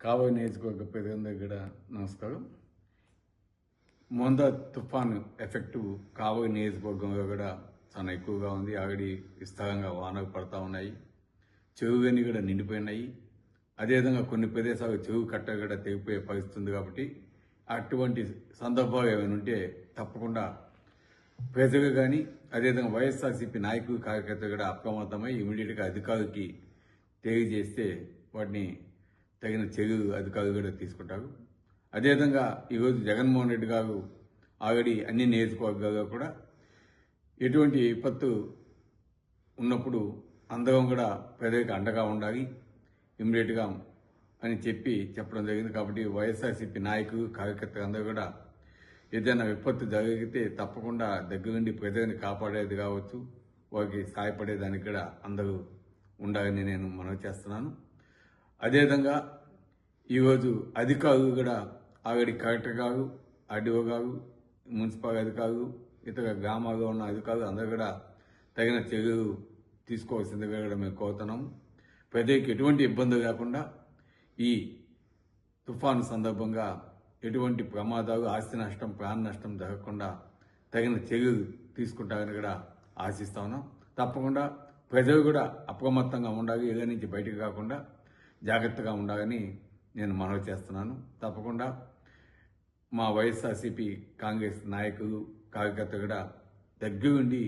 కాబోయే నియోజకవర్గ ప్రజలందరికీ కూడా నమస్కారం. మొంద తుఫాను ఎఫెక్ట్ కాబోయే నియోజకవర్గంలో కూడా చాలా ఎక్కువగా ఉంది. ఆల్రెడీ విస్తారంగా వానలు పడతా ఉన్నాయి. చెరువులన్నీ కూడా నిండిపోయినాయి. అదేవిధంగా కొన్ని ప్రదేశాలు చెరువు కట్ట కూడా తెగిపోయే పరిస్థితి ఉంది కాబట్టి అటువంటి సందర్భాలు ఏమైనా ఉంటే తప్పకుండా ప్రజలు కానీ అదేవిధంగా వైఎస్ఆర్సీపీ నాయకులు కార్యకర్తలు కూడా అప్రమత్తమై ఇమీడియట్గా అధికారులకి తెలియజేస్తే వాటిని తగిన చర్యలు అధికారులు కూడా తీసుకుంటారు. అదేవిధంగా ఈరోజు జగన్మోహన్ రెడ్డి గారు ఆల్రెడీ అన్ని నియోజకవర్గాల్లో కూడా ఎటువంటి విపత్తు ఉన్నప్పుడు అందరం కూడా ప్రజలకు అండగా ఉండాలి ఇమ్మీడియట్గా అని చెప్పి చెప్పడం జరిగింది. కాబట్టి వైఎస్ఆర్సీపీ నాయకులు కార్యకర్తలు అందరూ కూడా ఏదైనా విపత్తు జరిగితే తప్పకుండా దగ్గరుండి ప్రజల్ని కాపాడేది కావచ్చు వారికి సహాయపడేదానికి కూడా అందరూ ఉండాలని నేను మనవి చేస్తున్నాను. అదేవిధంగా ఈరోజు అధికారులు కూడా ఆల్రెడీ కలెక్టర్ గారు ఆర్డీఓ గారు మున్సిపల్ అధికారులు ఇతర గ్రామాల్లో ఉన్న అధికారులు అందరూ కూడా తగిన చర్యలు తీసుకోవాల్సిందిగా కూడా మేము కోరుతున్నాం. ప్రజలకు ఎటువంటి ఇబ్బంది లేకుండా ఈ తుఫాను సందర్భంగా ఎటువంటి ప్రమాదాలు ఆస్తి నష్టం ప్రాణ నష్టం జరగకుండా తగిన చర్యలు తీసుకుంటారని కూడా ఆశిస్తా ఉన్నాం. తప్పకుండా ప్రజలు కూడా అప్రమత్తంగా ఉండాలి ఏదో నుంచి బయటకు కాకుండా జాగ్రత్తగా ఉండాలని నేను మనవి చేస్తున్నాను. తప్పకుండా మా వైఎస్ఆర్సీపీ కాంగ్రెస్ నాయకులు కార్యకర్తలు కూడా దగ్గరుండి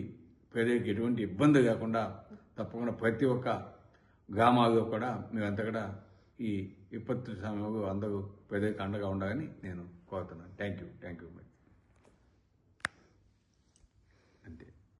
ప్రజలకు ఎటువంటి ఇబ్బంది కాకుండా తప్పకుండా ప్రతి ఒక్క గ్రామాల్లో కూడా మేమంతా కూడా ఈ విపత్తు సమయంలో అందరూ ప్రజలకు అండగా ఉండాలని నేను కోరుతున్నాను. Thank you. Thank you.